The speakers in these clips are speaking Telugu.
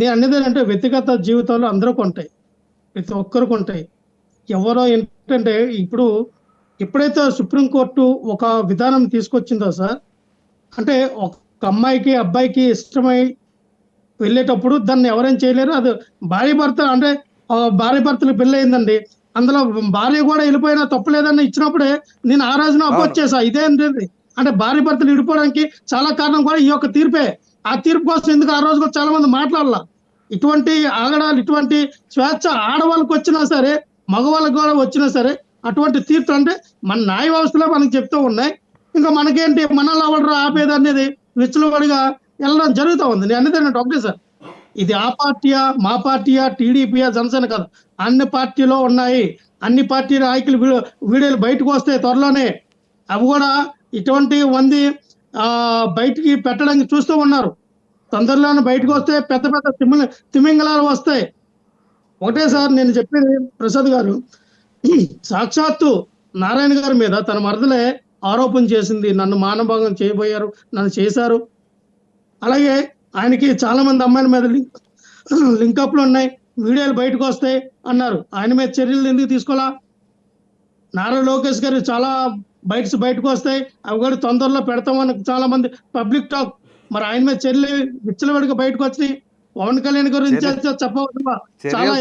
నేను అనేది ఏంటంటే వ్యక్తిగత జీవితాలు అందరికీ ఉంటాయి. ప్రతి ఒక్కరికి ఉంటాయి. ఎవరో ఏంటంటే ఇప్పుడు ఎప్పుడైతే సుప్రీంకోర్టు ఒక విధానం తీసుకొచ్చిందో సార్ అంటే ఒక అమ్మాయికి అబ్బాయికి ఇష్టమై వెళ్ళేటప్పుడు దాన్ని ఎవరేం చేయలేరు. అది భార్య భర్త అంటే భార్య భర్తలు పెళ్ళి అయిందండి. అందులో భార్య కూడా వెళ్ళిపోయినా తప్పులేదని ఇచ్చినప్పుడే నేను ఆ రోజున అపోజ్ చేసా ఇదే ఏంటిది? అంటే భార్య భర్తలు విడిపోవడానికి చాలా కారణం కూడా ఈ యొక్క తీర్పే. ఆ తీర్పు కోసం ఎందుకు ఆ రోజు కూడా చాలా మంది మాట్లాడాల. ఇటువంటి ఆగడాలు ఇటువంటి స్వేచ్ఛ ఆడవాళ్ళకి వచ్చినా సరే మగవాళ్ళకి కూడా వచ్చినా సరే అటువంటి తీర్పు అంటే మన న్యాయ వ్యవస్థలో మనకి చెప్తూ ఉన్నాయి. ఇంకా మనకేంటి? మనల్ని ఎవరు ఆపేది అనేది విచ్చలవాడిగా వెళ్ళడం జరుగుతూ ఉంది. నేను అనేది ఒకటే సార్. ఇది ఆ పార్టీయా మా పార్టీయా టీడీపీయా జనసేన కాదు. అన్ని పార్టీలో ఉన్నాయి. అన్ని పార్టీ నాయకులు వీడియోలు బయటకు వస్తాయి త్వరలోనే అవి కూడా ఇటువంటి మంది బయటికి పెట్టడానికి చూస్తూ ఉన్నారు. తొందరలోనే బయటకు వస్తే పెద్ద పెద్ద తిమింగ తిమింగలాలు వస్తాయి. ఒకటే సార్ నేను చెప్పేది ప్రసాద్ గారు సాక్షాత్తు నారాయణ గారి మీద తన మరదలే ఆరోపణ చేసింది. నన్ను మానభంగం చేయబోయారు నన్ను చేశారు. అలాగే ఆయనకి చాలా మంది అమ్మాయిల మీద లింక్ లింకప్లు ఉన్నాయి. వీడియోలు బయటకు వస్తాయి అన్నారు. ఆయన మీద చర్యలు ఎందుకు తీసుకోవాలా? నారా లోకేష్ గారు చాలా బయట బయటకు వస్తాయి. అవి కూడా తొందరలో పెడతామని చాలా మంది పబ్లిక్ టాక్. మరి ఆయన మీద చర్యలు విచ్చలవిడిగా బయటకు వచ్చినాయి. పవన్ కళ్యాణ్ గురించి అకౌంట్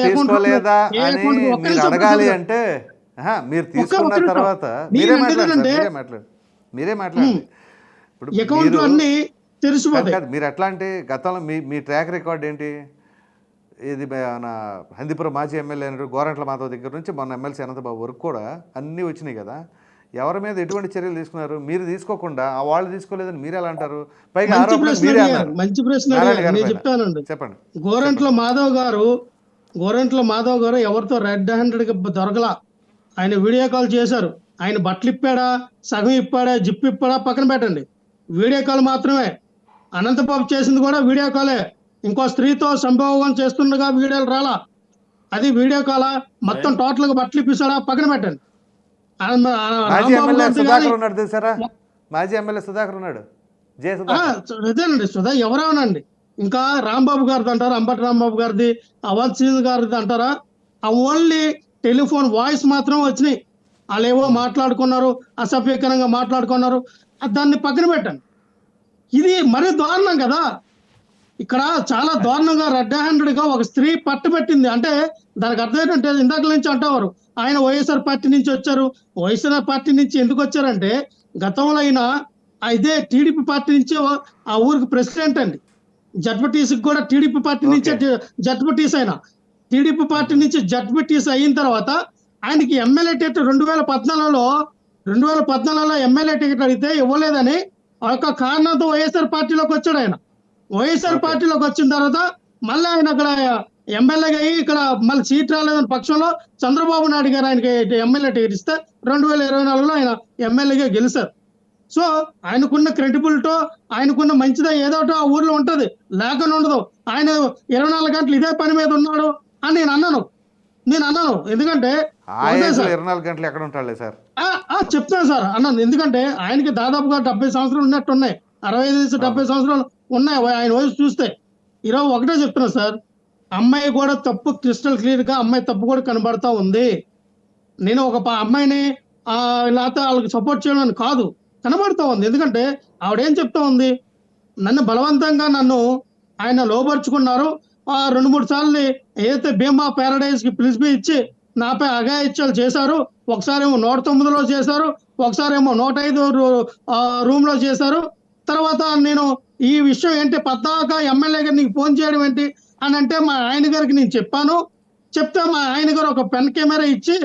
అకౌంట్ నిమిషం అడగాలి అంటే మీరు తీసుకున్న. తర్వాత మీరే మాట్లాడండి మీరే మాట్లాడు మీరే మాట్లాడండి ఇప్పుడు అకౌంట్లు మీరు- అన్ని కాదు, మీరు ఎట్లా అంటే గతంలో మీ మీ ట్రాక్ రికార్డ్ ఏంటి? ఇది మన హందిపురం మాజీ ఎమ్మెల్యే గోరంట్ల మాధవ్ దగ్గర నుంచి మొన్న ఎమ్మెల్సీ అనంతబాబు వరకు కూడా అన్నీ వచ్చినాయి కదా. ఎవరి మీద ఎటువంటి చర్యలు తీసుకున్నారు? మీరు తీసుకోకుండా ఆ వాళ్ళు తీసుకోలేదని మీరు ఎలా అంటారు? పైగా మంచి ఆరోపణలు ప్రశ్న నేను. చెప్తానండి. చెప్పండి. గోరంట్ల మాధవ్ గారు గోరంట్ల మాధవ్ గారు ఎవరితో రెడ్ హ్యాండెడ్గా దొరకలా? ఆయన వీడియో కాల్ చేశారు. ఆయన బట్టలు ఇప్పాడా? సగం ఇప్పాడా? జిప్ ఇప్పాడా? పక్కన పెట్టండి. వీడియో కాల్ మాత్రమే. అనంతబాబు చేసింది కూడా వీడియో కాలే. ఇంకో స్త్రీతో సంభోగం చేస్తుండగా వీడియోలు రాలా. అది వీడియో కాలా? మొత్తం టోటల్గా బట్టలు ఇప్పిస్తాడా? పక్కన పెట్టండి. మాజీ ఎమ్మెల్యే సుధాకర్ ఉన్నాడు తెలుసారా? మాజీ ఎమ్మెల్యే సుధాకర్ ఉన్నాడు. అదేనండి సుధా ఎవరేమనండి ఇంకా రాంబాబు గారిది అంటారా? అంబటి రాంబాబు గారిది సింగ్ గారిది అంటారా? ఆ ఓన్లీ టెలిఫోన్ వాయిస్ మాత్రం వచ్చినాయి. వాళ్ళు ఏవో మాట్లాడుకున్నారు అసభ్యకరంగా మాట్లాడుకున్నారు. దాన్ని పక్కన పెట్టండి. ఇది మరీ దారుణం కదా? ఇక్కడ చాలా దారుణంగా రెడ్ హ్యాండెడ్గా ఒక స్త్రీ పట్టుబెట్టింది అంటే దానికి అర్థం ఏంటంటే ఇందాక నుంచి అంటేవారు ఆయన వైఎస్ఆర్ పార్టీ నుంచి వచ్చారు. వైఎస్ఆర్ పార్టీ నుంచి ఎందుకు వచ్చారంటే గతంలో అయినా ఇదే టీడీపీ పార్టీ నుంచి ఆ ఊరికి ప్రెసిడెంట్ అండి. జడ్పటీసీ కూడా టీడీపీ పార్టీ నుంచే జడ్పటీస్ అయినా. టీడీపీ పార్టీ నుంచి జడ్పటీస్ అయిన తర్వాత ఆయనకి ఎమ్మెల్యే టికెట్ రెండు వేల పద్నాలుగులో రెండు వేల పద్నాలుగులో ఎమ్మెల్యే టికెట్ అడిగితే ఇవ్వలేదని ఆ యొక్క కారణంతో వైఎస్ఆర్ పార్టీలోకి వచ్చాడు ఆయన. వైఎస్ఆర్. పార్టీలోకి వచ్చిన తర్వాత మళ్ళీ ఆయన అక్కడ ఎమ్మెల్యేగా అయ్యి ఇక్కడ మళ్ళీ సీట్ రాలేదని పక్షంలో చంద్రబాబు నాయుడు గారు ఆయనకి ఎమ్మెల్యే టికెట్ ఇస్తే రెండు వేల ఇరవై నాలుగులో ఆయన ఎమ్మెల్యేగా గెలిచారు సో ఆయనకున్న క్రెడిబిలిటీ ఆయనకున్న మంచిదా ఏదో ఒకటి ఆ ఊర్లో ఉంటది. లేకుండా ఉండదు. ఆయన ఇరవై నాలుగు గంటలు ఇదే పని మీద ఉన్నాడు అని నేను అన్నాను నేను అన్నాను ఎందుకంటే. ఇరవై నాలుగు గంటలు ఎక్కడ ఉంటాడులే సార్? చెప్తాను సార్. అన్నాను. ఎందుకంటే ఆయనకి దాదాపుగా డెబ్బై సంవత్సరాలు ఉన్నట్టు ఉన్నాయి అరవై ఐదు నుంచి డెబ్బై సంవత్సరాలు ఉన్నాయి. ఆయన వయసు చూస్తే ఈరోజు ఒకటే చెప్తున్నా సార్ అమ్మాయి కూడా తప్పు క్రిస్టల్ క్లియర్గా అమ్మాయి తప్పు కూడా కనబడతా ఉంది. నేను ఒక అమ్మాయిని ఆ లేకపోతే వాళ్ళకి సపోర్ట్ చేయడం కాదు కనబడుతూ ఉంది. ఎందుకంటే ఆవిడ ఏం చెప్తా ఉంది? నన్ను బలవంతంగా నన్ను ఆయన లోపరుచుకున్నారు ఆ రెండు మూడు సార్లు ఏదైతే భీమా పారాడైజ్కి పిలిపి ఇచ్చి నాపై అగాయిత్యాలు చేశారు ఒకసారి ఏమో నూట తొమ్మిదిలో చేశారు ఒకసారి ఏమో నూట ఐదు రూమ్లో చేశారు తర్వాత నేను ఈ విషయం ఏంటి? పద్దాక ఎమ్మెల్యే గారు నీకు ఫోన్ చేయడం ఏంటి? అని అంటే మా ఆయన గారికి నేను చెప్పాను. చెప్తే మా ఆయన గారు ఒక పెన్ కెమెరా ఇచ్చి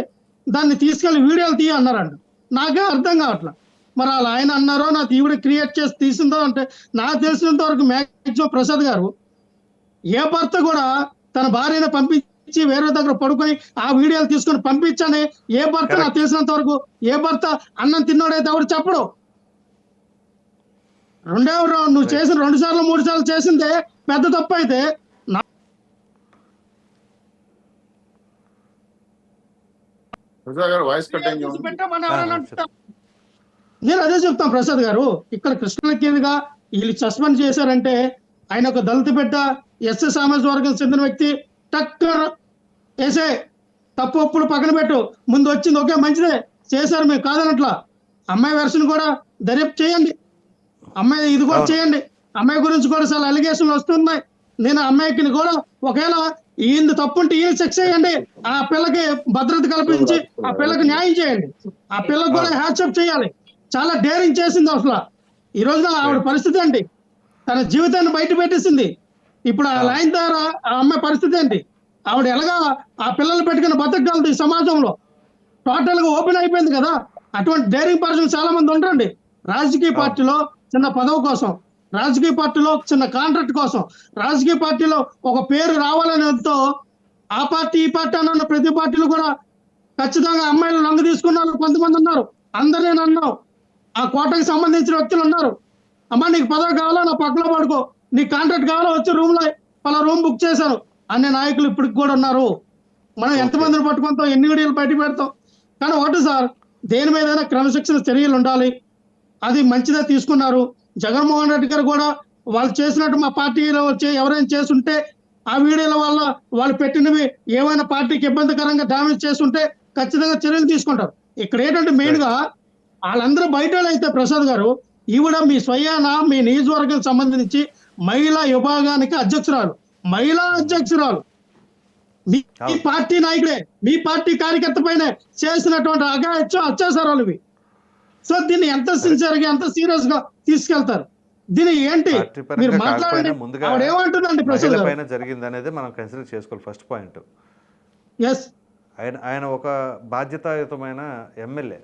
దాన్ని తీసుకెళ్ళి వీడియోలు తీయ అన్నారంట. నాకే అర్థం కావట్లా. మరి అలా ఆయన అన్నారో నాకు ఈవిడ క్రియేట్ చేసి తీసిందో అంటే నాకు తెలిసినంత వరకు మ్యాక్సిమం ప్రసాద్ గారు ఏ భర్త కూడా తన భార్యను పంపించి వేరే దగ్గర పడుకొని ఆ వీడియోలు తీసుకొని పంపించని ఏ భర్త నాకు తెలిసినంత వరకు ఏ భర్త అన్నం తిన్నాడైతే ఎవరు చెప్పడు. రెండో రో- నువ్వు చేసిన రెండు సార్లు మూడు సార్లు చేసిందే పెద్ద తప్పు అయితే? నేను అదే చెప్తాను ప్రసాద్ గారు. ఇక్కడ కృష్ణకిరిగా వీళ్ళు సస్పెండ్ చేశారంటే ఆయన ఒక దళిత బిడ్డ ఎస్ఎస్ సామాజిక వర్గం చెందిన వ్యక్తి టక్కర్ వేసే తప్పు ఒప్పులు పక్కన పెట్టు. ముందు వచ్చింది ఓకే మంచిదే. చేశారు మేము కాదనట్లా. అమ్మాయి వెర్షన్ కూడా దర్యాప్తు చేయండి. అమ్మాయి ఇది కూడా. చేయండి. అమ్మాయి గురించి కూడా చాలా అలిగేషన్లు వస్తున్నాయి. నేను అమ్మాయికి కూడా ఒకవేళ ఈయన తప్పు ఉంటే ఈయన శిక్ష చేయండి. ఆ పిల్లకి భద్రత కల్పించి ఆ పిల్లకి న్యాయం చేయండి. ఆ పిల్లకి కూడా హ్యాచ్అప్ చేయాలి. చాలా డేరింగ్ చేసింది అసలు. ఈ రోజున ఆవిడ పరిస్థితి ఏంటి? తన జీవితాన్ని బయట పెట్టేసింది. ఇప్పుడు ఆ లైన్ ద్వారా ఆ అమ్మాయి పరిస్థితి ఏంటి? ఆవిడ ఎలాగా ఆ పిల్లలు పెట్టుకుని బతకగలదు ఈ సమాజంలో? టోటల్గా ఓపెన్ అయిపోయింది కదా. అటువంటి డైరింగ్ పర్సన్ చాలా మంది ఉంటారండి. రాజకీయ పార్టీలో చిన్న పదవి కోసం రాజకీయ పార్టీలో చిన్న కాంట్రాక్ట్ కోసం రాజకీయ పార్టీలో ఒక పేరు రావాలనేతో ఆ పార్టీ ఈ పార్టీ అన్న ప్రతి పార్టీలో కూడా ఖచ్చితంగా అమ్మాయిలు రంగు తీసుకున్న వాళ్ళు కొంతమంది ఉన్నారు. అందరినీ నన్ను ఆ కోటకి సంబంధించిన వ్యక్తులు ఉన్నారు. అమ్మా నీకు పదవి కావాలా? నా పక్కలో పడుకో. నీకు కాంట్రాక్ట్ కావాలా? వచ్చి రూమ్లో పలా రూమ్ బుక్ చేశాను. అనే నాయకులు ఇప్పటికి కూడా ఉన్నారు. మనం ఎంతమందిని పట్టుకుంటాం? ఎన్ని వీడియోలు బయట పెడతాం? కానీ ఒకటి సార్ దేని మీదైనా క్రమశిక్షణ చర్యలు ఉండాలి. అది మంచిదే తీసుకున్నారు. జగన్మోహన్ రెడ్డి గారు కూడా వాళ్ళు చేసినట్టు మా పార్టీలో వచ్చి ఎవరైనా చేస్తుంటే ఆ వీడియోల వల్ల వాళ్ళు పెట్టినవి ఏమైనా పార్టీకి ఇబ్బందికరంగా డామేజ్ చేస్తుంటే ఖచ్చితంగా చర్యలు తీసుకుంటారు. ఇక్కడ ఏంటంటే మెయిన్గా వాళ్ళందరూ బయట అయితే ప్రసాద్ గారు ఈవిడ మీ స్వయాన మీ నియోజకవర్గం సంబంధించి మహిళా విభాగానికి అధ్యక్షురాలు. మహిళా అధ్యక్షురాలు. మీ. పార్టీ నాయకుడే మీ పార్టీ కార్యకర్త పైన చేసినటువంటి అగాయత్యం అత్యాచారాలు ఇవి. సో దీన్ని ఎంత సిన్సియర్గా ఎంత సీరియస్గా తీసుకెళ్తారు? దీని ఏంటి? మీరు మాట్లాడండి. ముందుగా ఏమంటుందండి గారు పైన జరిగింది అనేది మనం కన్సిడర్ చేసుకోవాలి ఫస్ట్ పాయింట్ ఎస్ ఆయన ఆయన ఒక బాధ్యతాయుతమైన ఎమ్మెల్యే.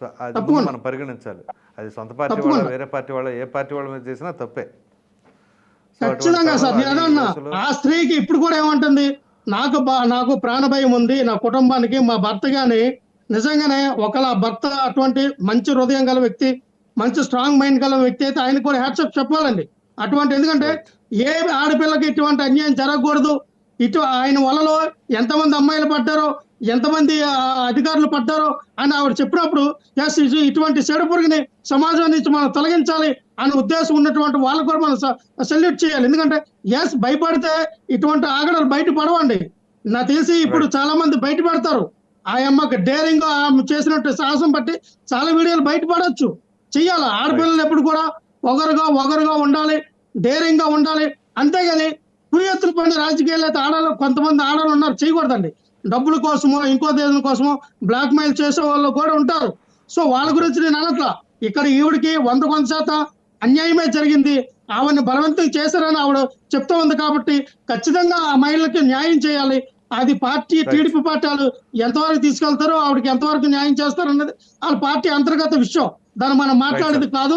సో అది. మనం పరిగణించాలి. అది సొంత పార్టీ వాళ్ళ. వేరే పార్టీ వాళ్ళ ఏ పార్టీ వాళ్ళ మీద చేసినా తప్పే. ఖచ్చితంగా సార్. తరుణంలో నేను ఈ అన్నా కేసులో- ఆ స్త్రీకి ఇప్పుడు కూడా ఏమంటుంది? నాకు నాకు ప్రాణభయం ఉంది. నా కుటుంబానికి మా భర్త గాని నిజంగానే ఒకలా భర్త అటువంటి మంచి హృదయం గల వ్యక్తి మంచి స్ట్రాంగ్ మైండ్ గల వ్యక్తి అయితే ఆయన కూడా హ్యాట్సప్ చెప్పాలండి. అటువంటి ఎందుకంటే ఏ ఆడపిల్లకి ఇటువంటి అన్యాయం జరగకూడదు. ఇటు ఆయన వలలో ఎంతమంది అమ్మాయిలు పడ్డారో ఎంతమంది అధికారులు పడ్డారో అని ఆవిడ చెప్పినప్పుడు ఎస్ ఇటువంటి చెడు పురుగుని సమాజం నుంచి మనం తొలగించాలి అనే ఉద్దేశం ఉన్నటువంటి వాళ్ళకు కూడా మనం సెల్యూట్ చేయాలి. ఎందుకంటే ఎస్ భయపడితే ఇటువంటి ఆగడాలు బయట పడవండి. నాకు తెలిసి ఇప్పుడు చాలా మంది బయట పడతారు. ఆ అమ్మకి డేరింగ్ ఆమె చేసినట్టు సాహసం బట్టి చాలా వీడియోలు బయటపడవచ్చు చెయ్యాలి? ఆడపిల్లలు ఎప్పుడు కూడా ఒకరుగా ఒకరుగా ఉండాలి డేరింగ్గా ఉండాలి. అంతేగాని కుయత్తుల పడిన రాజకీయాలు అయితే ఆడాలి కొంతమంది ఆడాలి ఉన్నారు చేయకూడదండి డబ్బుల కోసమో ఇంకో దేశం కోసమో బ్లాక్ మెయిల్ చేసే వాళ్ళు కూడా ఉంటారు. సో వాళ్ళ గురించి నేను అనట్లా. ఇక్కడ ఈవిడికి వంద కొంత శాతం అన్యాయమే జరిగింది. ఆవిడని బలవంతం చేశారని ఆవిడ చెప్తూ ఉంది కాబట్టి ఖచ్చితంగా ఆ మహిళలకి న్యాయం చేయాలి. అది పార్టీ టీడీపీ పార్టీ వాళ్ళు ఎంతవరకు తీసుకెళ్తారో ఆవిడకి ఎంతవరకు న్యాయం చేస్తారన్నది వాళ్ళ పార్టీ అంతర్గత విషయం దాన్ని మనం మాట్లాడేది కాదు.